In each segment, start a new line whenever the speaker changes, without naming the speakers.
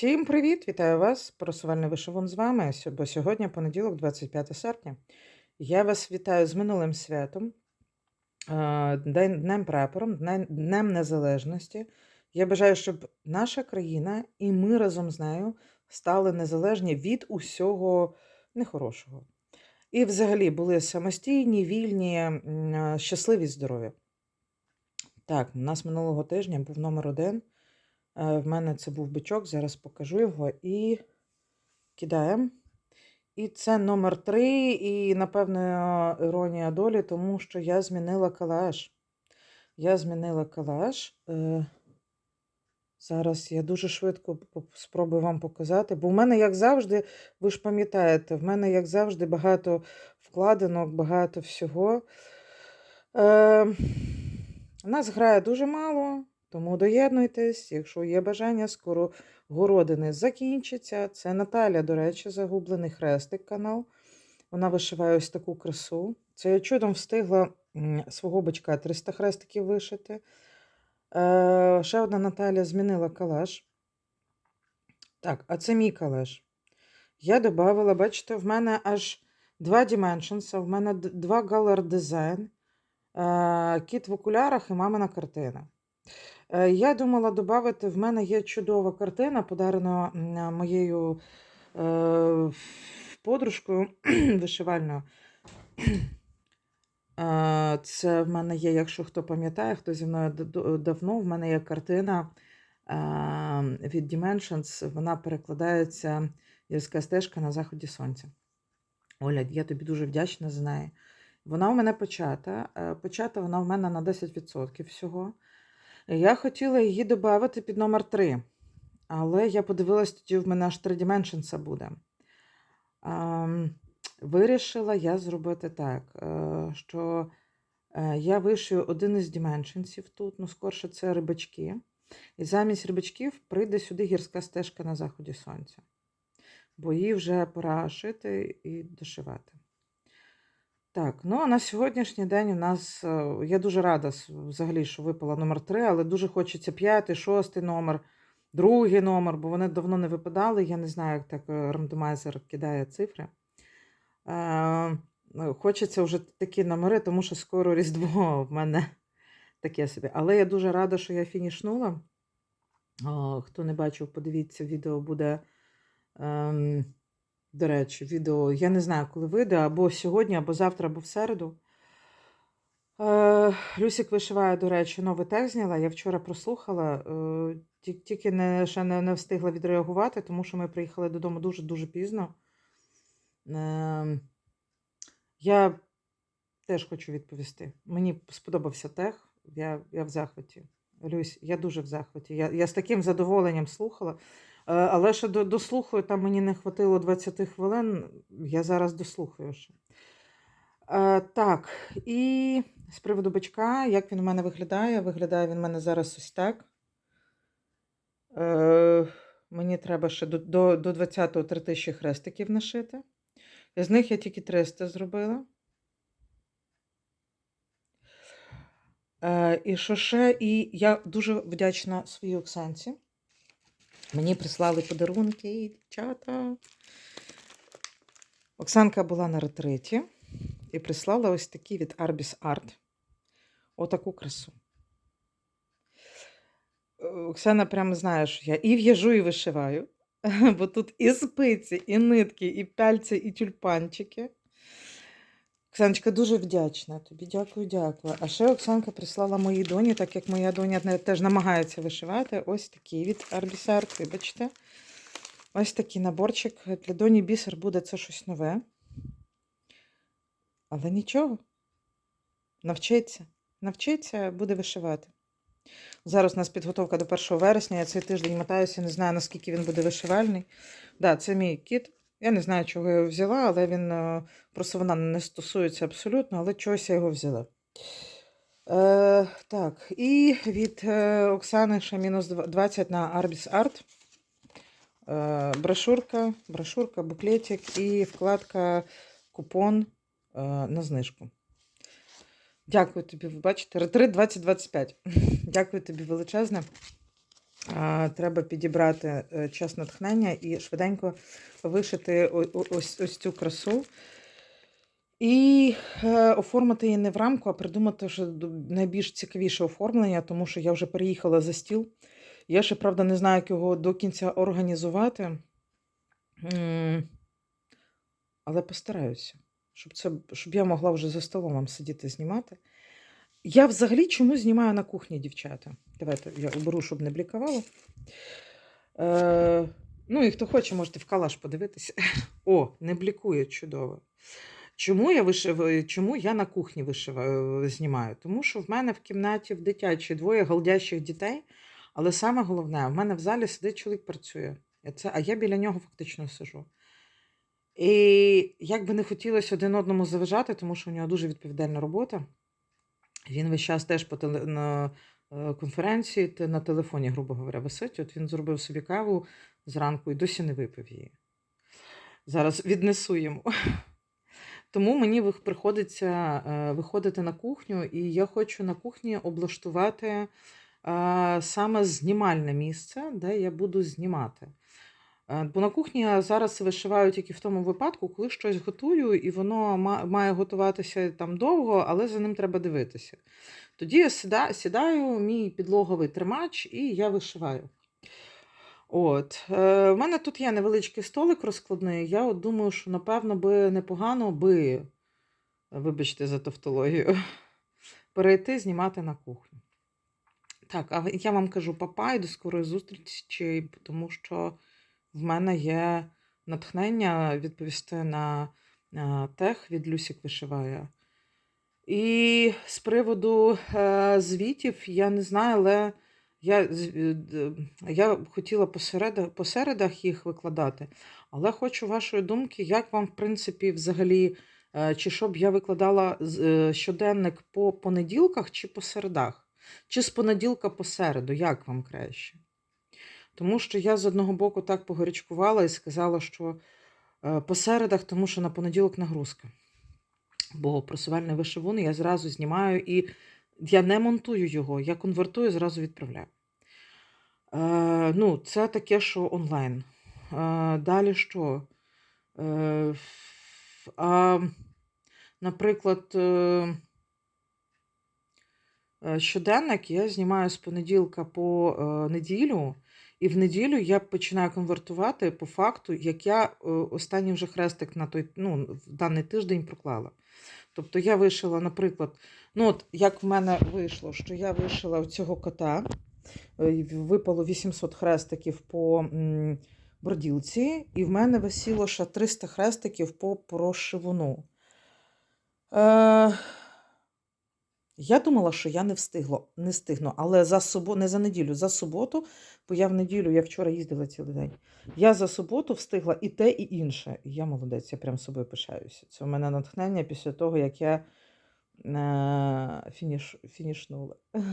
Всім привіт! Вітаю вас! Просувальний вишивун з вами. Бо сьогодні понеділок, 25 серпня. Я вас вітаю з минулим святом, Днем прапором, Днем Незалежності. Я бажаю, щоб наша країна і ми разом з нею стали незалежні від усього нехорошого. І взагалі були самостійні, вільні, щасливі, здорові. Так, у нас минулого тижня був номер один. Е, В мене це був бичок, зараз покажу його і кидаємо. І це номер три, і, напевно, іронія долі, тому що я змінила калаш. Я змінила калаш. Е, Зараз я дуже швидко спробую вам показати. Бо в мене, як завжди, ви ж пам'ятаєте, в мене, як завжди, багато вкладинок, багато всього. Е, нас грає дуже мало, тому доєднуйтесь, якщо є бажання, скоро городини закінчаться. Це Наталя, до речі, загублений хрестик канал. Вона вишиває ось таку красу. Це я чудом встигла свого бичка 300 хрестиків вишити. Е, ще одна Наталя змінила калаш. Так, а це мій калаш. Я додавала, бачите, в мене аж два Dimensions, в мене два Color Design, е, кіт в окулярах і мамина картина. Е, Я думала додати, в мене є чудова картина, подарена моєю е, подружкою вишивальною. Е, Це в мене є, якщо хто пам'ятає, хто зі мною давно, в мене є картина е, від Dimensions, вона перекладається Гірська стежка на заході сонця. Оля, я тобі дуже вдячна за неї. Вона у мене почата. е, Почата вона в мене на 10% всього. Я хотіла її додати під номер 3, але я подивилась, тоді в мене аж 3 Dimensions буде. Ем, Вирішила я зробити так, е, що е, я вишию один із Dimensionsів тут, ну, скорше це рибачки. І замість рибачків прийде сюди гірська стежка на заході сонця. Бо її вже пора шити і дошивати. Так, ну а на сьогоднішній день у нас, е, я дуже рада взагалі, що випала номер 3, але дуже хочеться п'ятий, шостий номер, другий номер, бо вони давно не випадали. Я не знаю, як так е, рандомайзер кидає цифри. Е, ну, Хочеться вже такі номери, тому що скоро Різдво в мене таке собі. Але я дуже рада, що я фінішнула. Хто не бачив, подивіться, відео буде. Ем, до речі, відео, я не знаю, коли вийде, або сьогодні, або завтра, або в середу. Е, Люсік вишиває, до речі, новий текст зняла. Я вчора прослухала, е, тільки не, ще не, не встигла відреагувати, тому що ми приїхали додому дуже-дуже пізно. Е, я теж хочу відповісти. Мені сподобався тех, я, я в захваті. Люсь, я дуже в захваті. Я, я з таким задоволенням слухала. Е, Але ще дослухаю, там мені не хватило 20 хвилин. Я зараз дослухаю ще. Е, так, і з приводу бичка, як він у мене виглядає? Виглядає він у мене зараз ось так. Е, мені треба ще до, до, до 20-го 3000 хрестиків нашити. З них я тільки 300 зробила. І що ще? І я дуже вдячна своїй Оксанці. Мені прислали подарунки, дівчата. Оксанка була на ретриті і прислала ось такі від Arbis Art. Отаку красу. Е, Оксана прямо знає, що я і в'яжу, і вишиваю. Бо тут і спиці, і нитки, і пяльці, і тюльпанчики. Оксаночка, дуже вдячна тобі. Дякую, дякую. А ще Оксанка прислала моїй доні, так як моя доня теж намагається вишивати. Ось такий від Арбісар, вибачте. Ось такий наборчик. Для доні бісер буде це щось нове. Але нічого. Навчиться. Навчиться, буде вишивати. Зараз у нас підготовка до 1 вересня. Я цей тиждень мотаюся, не знаю, наскільки він буде вишивальний. Да, це мій кіт. Я не знаю, чого я його взяла, але він е, просто вона не стосується абсолютно, але чогось я його взяла. Е, так, і від е, Оксани ще мінус 20 на Arbis Art. Е, брошурка, брошурка, буклетик і вкладка купон е, на знижку. Дякую тобі, ви бачите, ретрит 2025. Дякую тобі величезне. Треба підібрати е, час натхнення і швиденько вишити ось, ось цю красу. І е, оформити її не в рамку, а придумати вже найбільш цікавіше оформлення, тому що я вже переїхала за стіл. Я ще, правда, не знаю, як його до кінця організувати. Але постараюся, щоб, це, щоб я могла вже за столом вам сидіти знімати. Я взагалі чому знімаю на кухні, дівчата? Давайте я оберу, щоб не блікувало. Е, ну і хто хоче, можете в калаш подивитися. О, не блікує чудово. Чому я вишив... Чому я на кухні вишиваю, знімаю? Тому що в мене в кімнаті в дитячій двоє голдящих дітей, але саме головне, в мене в залі сидить чоловік працює. Це, а я біля нього фактично сижу. І як би не хотілося один одному заважати, тому що у нього дуже відповідальна робота. Він весь час теж по теле... на е, конференції на телефоні, грубо говоря, висить. От він зробив собі каву зранку і досі не випив її. Зараз віднесу йому. Тому мені приходиться е, виходити на кухню, і я хочу на кухні облаштувати е, саме знімальне місце, де я буду знімати. Е, Бо на кухні я зараз вишиваю тільки в тому випадку, коли щось готую, і воно має готуватися там довго, але за ним треба дивитися. Тоді я сідаю, мій підлоговий тримач, і я вишиваю. От. Е, в мене тут є невеличкий столик розкладний. Я от думаю, що напевно би непогано би, вибачте за тавтологію, перейти знімати на кухню. Так, а я вам кажу папа і до скорої зустрічі, тому що в мене є натхнення відповісти на е, тех від Люсік вишиває. І з приводу е, звітів, я не знаю, але я, е, я хотіла посередах, їх викладати, але хочу вашої думки, як вам, в принципі, взагалі, чи щоб я викладала щоденник по понеділках чи по середах? Чи з понеділка по середу, як вам краще? Тому що я з одного боку так погорячкувала і сказала, що е, по середах, тому що на понеділок нагрузка. Бо просувальний вишивун я зразу знімаю і я не монтую його, я конвертую, зразу відправляю. Е, ну, це таке, що онлайн. Е, далі що? Е, а, наприклад, е, щоденник я знімаю з понеділка по е, неділю, і в неділю я починаю конвертувати по факту, як я е, останній вже хрестик на той, ну, в даний тиждень проклала. Тобто я вишила, наприклад, ну от як в мене вийшло, що я вишила цього кота, е, випало 800 хрестиків по борділці, і в мене висіло ще 300 хрестиків по прошивуну. Е, я думала, що я не встигла, не встигну, але за субо, не за неділю, за суботу, бо я в неділю, я вчора їздила цілий день. Я за суботу встигла і те, і інше. І я молодець, я прям собою пишаюся. Це у мене натхнення після того, як я е, фініш, фінішнула.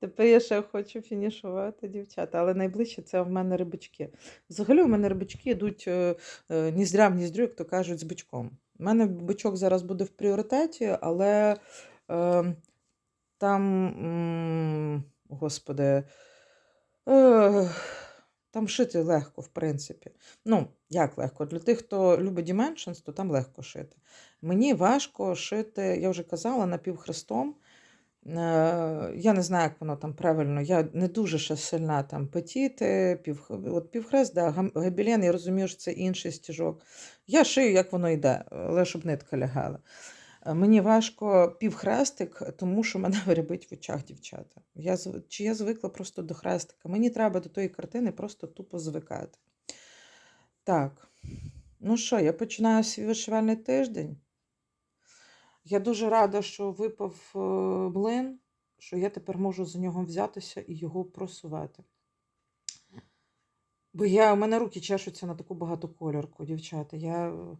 Тепер я ще хочу фінішувати, дівчата, але найближче це в мене рибачки. Взагалі, у мене рибачки йдуть е, е, ніздря в ніздрю, як то кажуть, з бичком. У мене бичок зараз буде в пріоритеті, але е, там, господи, е, там шити легко, в принципі. Ну, як легко? Для тих, хто любить Dimensions, то там легко шити. Мені важко шити, я вже казала, напівхрестом. Е, Я не знаю, як воно там правильно. Я не дуже ще сильна там петіти, пів, от півхрест, да, гобелен, я розумію, що це інший стіжок. Я шию, як воно йде, але щоб нитка лягала. Е, Мені важко півхрестик, тому що мене рябить в очах дівчата. Я, чи я звикла просто до хрестика. Мені треба до тої картини просто тупо звикати. Так, ну що, я починаю свій вишивальний тиждень. Я дуже рада, що випав е, млин, що я тепер можу за нього взятися і його просувати. Бо я, у мене руки чешуться на таку багатокольорку, дівчата. Я, е,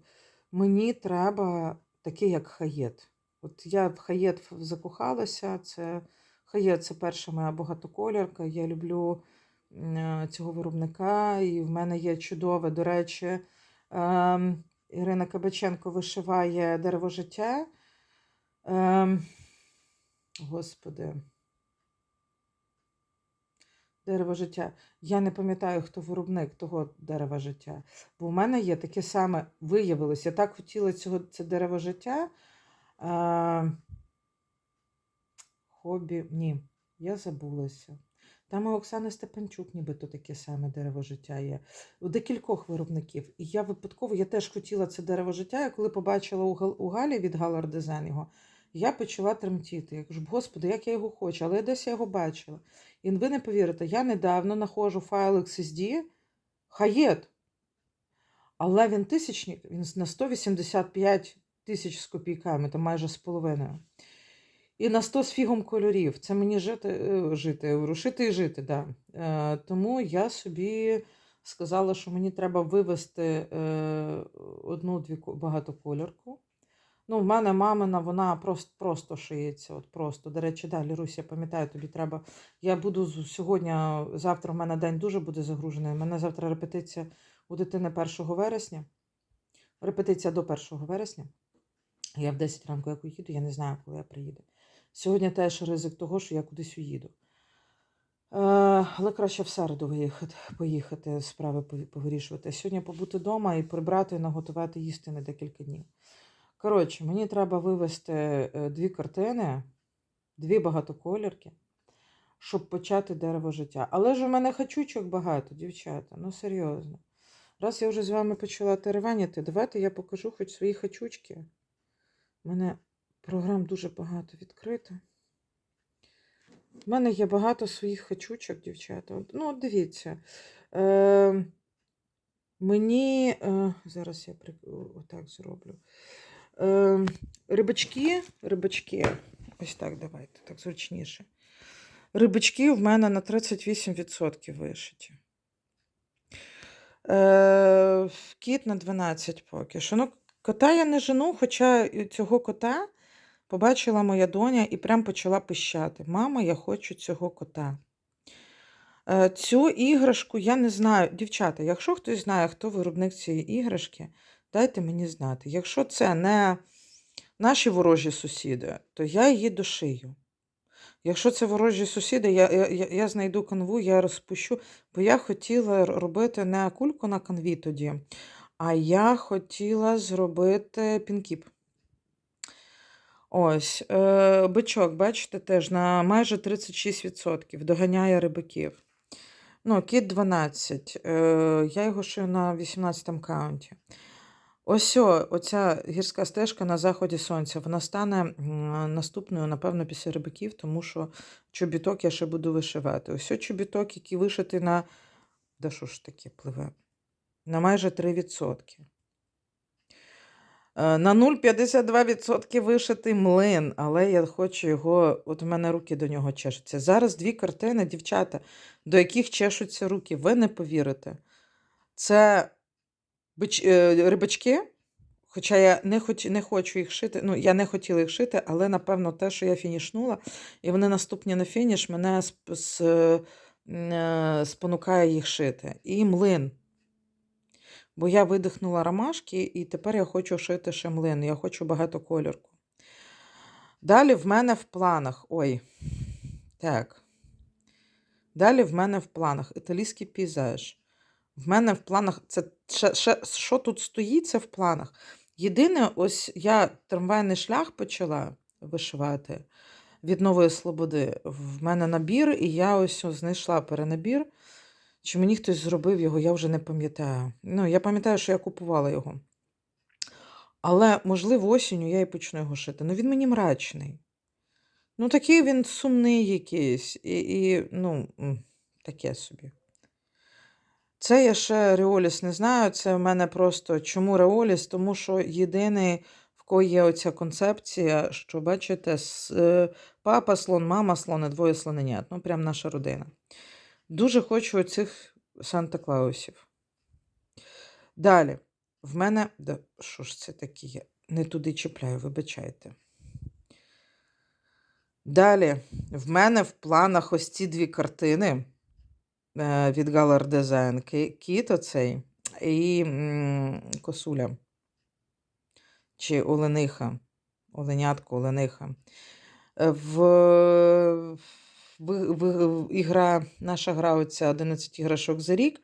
мені треба такий, як хаєт. От я в хаєт закохалася. Це хаєт це перша моя багатоколірка. Я люблю е, цього виробника, і в мене є чудове, до речі, ем, Ірина Кабаченко вишиває дерево життя. Ем, господи. Дерево життя. Я не пам'ятаю, хто виробник того дерева життя. Бо в мене є таке саме виявилось. Я так хотіла цього, це дерево життя. А, хобі. Ні, я забулася. Там у Оксани Степанчук, нібито таке саме дерево життя є. У декількох виробників. І я випадково, я теж хотіла це дерево життя. Я коли побачила у Галі від Галар Дизайн його, я почала тремтіти. Я кажу, господи, як я його хочу, але десь я його бачила. І ви не повірите, я недавно знаходжу файл XSD Хаєт. Але він тисячник, він на 185 тисяч з копійками, там майже з половиною. І на 100 з фігом кольорів. Це мені жити, е, жити, рушити і жити, да. Е, тому я собі сказала, що мені треба вивести е, одну-дві ко- багатокольорку. Ну, в мене мамина, вона просто, просто шиється. От просто. До речі, да, Лірусь, я пам'ятаю, тобі треба. Я буду сьогодні, завтра в мене день дуже буде загружений. У мене завтра репетиція у дитини 1 вересня. Репетиція до 1 вересня. Я в 10 ранку як уїду, я не знаю, коли я приїду. Сьогодні теж ризик того, що я кудись уїду. Е, але краще в середу виїхати, поїхати, справи повирішувати. Сьогодні побути вдома і прибрати і наготувати їсти на декілька днів. Коротше, мені треба вивезти е, дві картини, дві багатоколірки, щоб почати дерево життя. Але ж у мене хачучок багато, дівчата. Ну серйозно. Раз я вже з вами почала теревеніти, давайте я покажу хоч свої хачучки. У мене програм дуже багато відкрито. У мене є багато своїх хачучок, дівчата. Ну, от дивіться. Е, мені. Е, зараз я отак зроблю. Е, рибачки, рибачки. Ось так, давайте, так зручніше. Рибачки в мене на 38% вишиті. Е, кіт на 12 поки що. Ну, кота я не жену, хоча цього кота побачила моя доня і прям почала пищати. Мама, я хочу цього кота. Е, Цю іграшку я не знаю. Дівчата, якщо хтось знає, хто виробник цієї іграшки, дайте мені знати. Якщо це не наші ворожі сусіди, то я її дошию. Якщо це ворожі сусіди, я, я, я- знайду канву, я розпущу, бо я хотіла робити не кульку на канві тоді, а я хотіла зробити пінкіп. Ось, е, бичок, бачите, теж на майже 36% доганяє рибаків. Ну, кіт 12. Е, я його шию на 18 каунті. Ось оця гірська стежка на заході сонця. Вона стане наступною, напевно, після рибаків, тому що чобіток я ще буду вишивати. Ось чобіток, який вишитий на. Да що ж таке пливе? На майже 3%. Е, На 0,52% вишитий млин, але я хочу його, от у мене руки до нього чешуться. Зараз дві картини, дівчата, до яких чешуться руки. Ви не повірите. Це бич, е, рибачки, хоча я не, хоч, не хочу їх шити, ну, я не хотіла їх шити, але напевно те, що я фінішнула, і вони наступні на фініш, мене е, спонукає їх шити. І млин. Бо я видихнула ромашки, і тепер я хочу шити ще млин. Я хочу багатокольорку. Далі в мене в планах. Ой. Так. Далі в мене в планах італійський пейзаж. В мене в планах це ще, ще, що тут стоїть, це в планах. Єдине, ось я трамвайний шлях почала вишивати від Нової Слободи. В мене набір, і я ось знайшла перенабір. Чи мені хтось зробив його, я вже не пам'ятаю. Ну, я пам'ятаю, що я купувала його. Але, можливо, осінню я і почну його шити. Ну, він мені мрачний. Ну, такий він сумний якийсь. І, і ну, таке собі. Це я ще Реоліс не знаю. Це в мене просто чому Реоліс? Тому що єдиний, в кого є оця концепція, що бачите, е, папа слон, мама слон і двоє слоненят. Ну, прям наша родина. Дуже хочу оцих Санта-Клаусів. Далі. В мене. Да, що ж це таке? є? Не туди чіпляю, вибачайте. Далі. В мене в планах ось ці дві картини від Galar Design. Кіт оцей і косуля. Чи олениха. Оленятко, олениха. Е, В ви, ви, ігра, наша гра оця 11 іграшок за рік.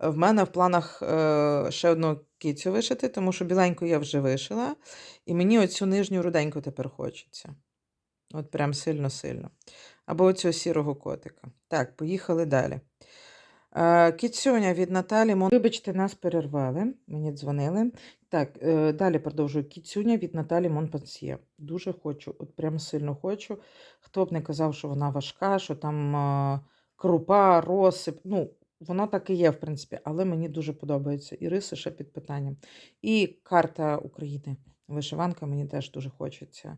Е, В мене в планах е, ще одну кицю вишити, тому що біленьку я вже вишила. І мені оцю нижню руденьку тепер хочеться. От прям сильно-сильно. Або оцього сірого котика. Так, поїхали далі. Е, Кіцюня від Наталі Мон. Вибачте, нас перервали. Мені дзвонили. Так, е, далі продовжую. Кіцюня від Наталі Монпансьє. Дуже хочу, от прям сильно хочу. Хто б не казав, що вона важка, що там е, крупа, розсип. Ну, воно так і є, в принципі, але мені дуже подобається. І риси ще під питанням. І карта України. Вишиванка мені теж дуже хочеться.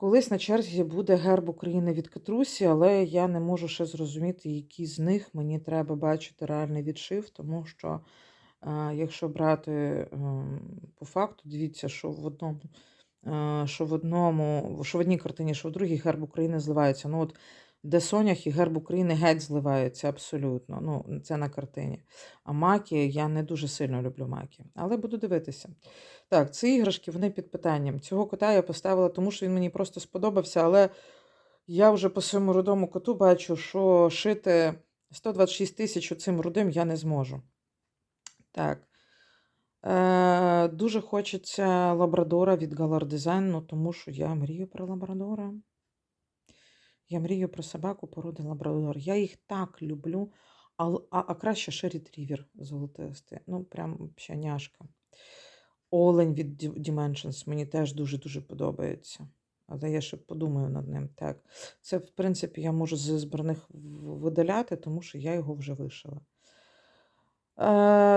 Колись на черзі буде герб України від Катрусі, але я не можу ще зрозуміти, які з них мені треба бачити реальний відшив, тому що е, якщо брати ем, по факту, дивіться, що в одному, е, що в одному, що в одній картині, що в другій герб України зливається. Ну от де Сонях і герб України геть зливаються абсолютно. Ну, це на картині. А маки я не дуже сильно люблю маки, але буду дивитися. Так, ці іграшки вони під питанням. Цього кота я поставила, тому що він мені просто сподобався, але я вже по своєму рудому коту бачу, що шити 126 тисяч цим рудим я не зможу. Так. Е, дуже хочеться лабрадора від Galar Design, ну, тому що я мрію про лабрадора. Я мрію про собаку породи лабрадор. Я їх так люблю, а, а, а краще ще ретрівер золотистий. Ну, прям ще няшка. Олень від Dimensions мені теж дуже-дуже подобається. Але я ще подумаю над ним. Так. Це, в принципі, я можу з збраних видаляти, тому що я його вже вишила. Е,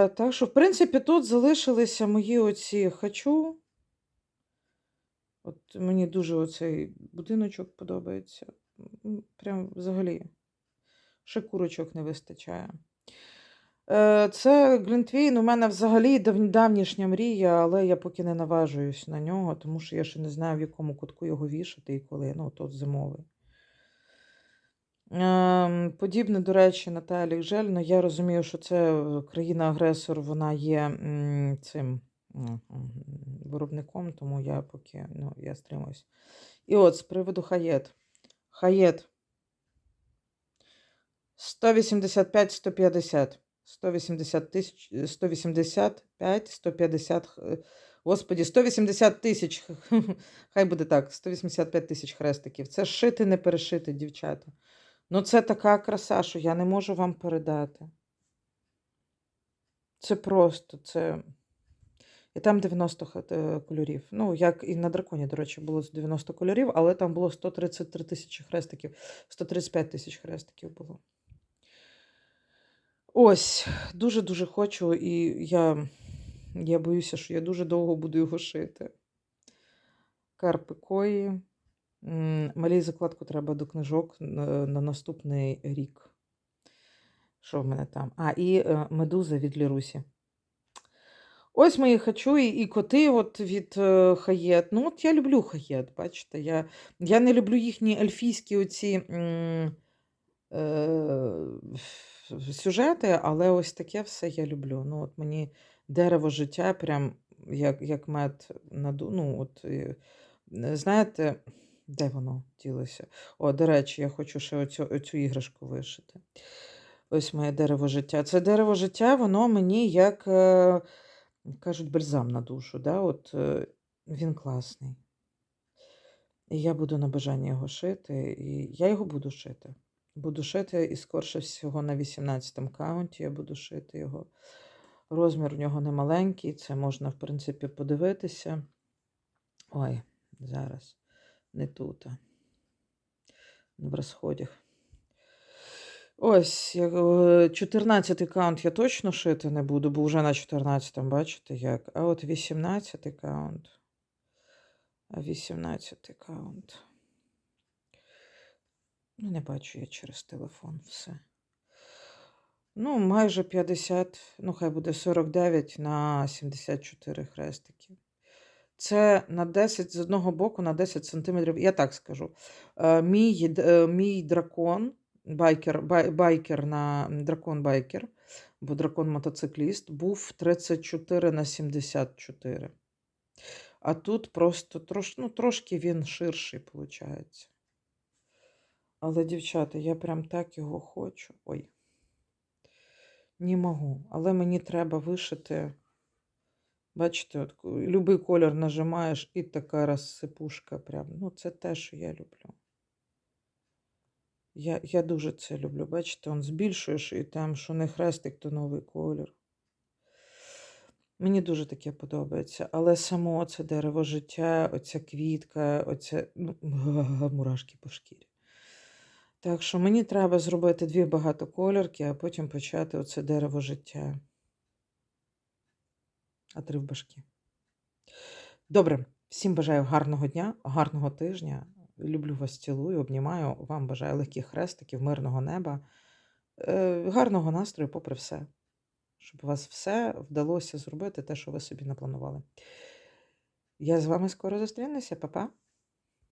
так що, в принципі, тут залишилися мої оці хочу. От мені дуже оцей будиночок подобається. Прям взагалі. Ще курочок не вистачає. Е, Це Глінтвейн у мене взагалі давнішня мрія, але я поки не наважуюсь на нього, тому що я ще не знаю, в якому кутку його вішати і коли. Ну, тут зимовий. Ем, Подібне, до речі, Наталі Жель, ну я розумію, що це країна-агресор, вона є цим виробником, тому я поки ну, я стримуюсь. І от з приводу хаєт. Хаєт 185-150. 180 тисяч, е, 185, 150, х- господі, 180 тисяч, хай буде так, 185 тисяч хрестиків. Це шити, не перешити, дівчата. Ну, це така краса, що я не можу вам передати. Це просто, це. І там 90 е, кольорів. Ну, як і на драконі, до речі, було 90 кольорів, але там було 133 тисячі хрестиків, 135 тисяч хрестиків було. Ось, дуже-дуже хочу, і я, я боюся, що я дуже довго буду його шити. Карпи кої. Малій закладку треба до книжок на, на наступний рік. Що в мене там? А, і е, медуза від Лірусі. Ось мої хочу, і, коти от від е, хаєт. Ну, от я люблю хаєт, бачите. Я, я не люблю їхні ельфійські оці е, сюжети, але ось таке все я люблю. Ну, от мені дерево життя, прям як, як мед наду. Ну, от, е, знаєте, де воно ділося? О, до речі, я хочу ще оцю, оцю іграшку вишити. Ось моє дерево життя. Це дерево життя, воно мені як е, кажуть, бальзам на душу. Да? От, е, він класний. І я буду на бажання його шити, і я його буду шити. Буду шити і скорше всього на 18 каунті я буду шити його. Розмір в нього не маленький, це можна, в принципі, подивитися. Ой, зараз не тут. В розходях. Ось, як, е, 14 каунт я точно шити не буду, бо вже на 14 бачите як. А от 18 каунт. А 18 каунт. Ну, не бачу я через телефон все. Ну, майже 50, ну, хай буде 49 на 74 хрестики. Це на 10 з одного боку на 10 сантиметрів. Я так скажу. Е, Мій, е, мій дракон, байкер, бай, байкер на дракон байкер, бо дракон мотоцикліст, був 34 на 74. А тут просто трош, ну, трошки він ширший, виходить. Але, дівчата, я прям так його хочу. Ой. Не можу. Але мені треба вишити. Бачите, от любий колір нажимаєш і така розсипушка. Прям. Ну, це те, що я люблю. Я, я дуже це люблю. Бачите, он збільшуєш і там, що не хрестик, то новий колір. Мені дуже таке подобається. Але само це дерево життя, оця квітка, оця ну, мурашки по шкірі. Так що мені треба зробити дві багатоколірки, а потім почати оце дерево життя. А три в башки. Добре, всім бажаю гарного дня, гарного тижня. Люблю вас, цілую, обнімаю. Вам бажаю легких хрестиків, мирного неба, е, гарного настрою, попри все. Щоб у вас все вдалося зробити те, що ви собі напланували. Я з вами скоро зустрінуся, Па-па.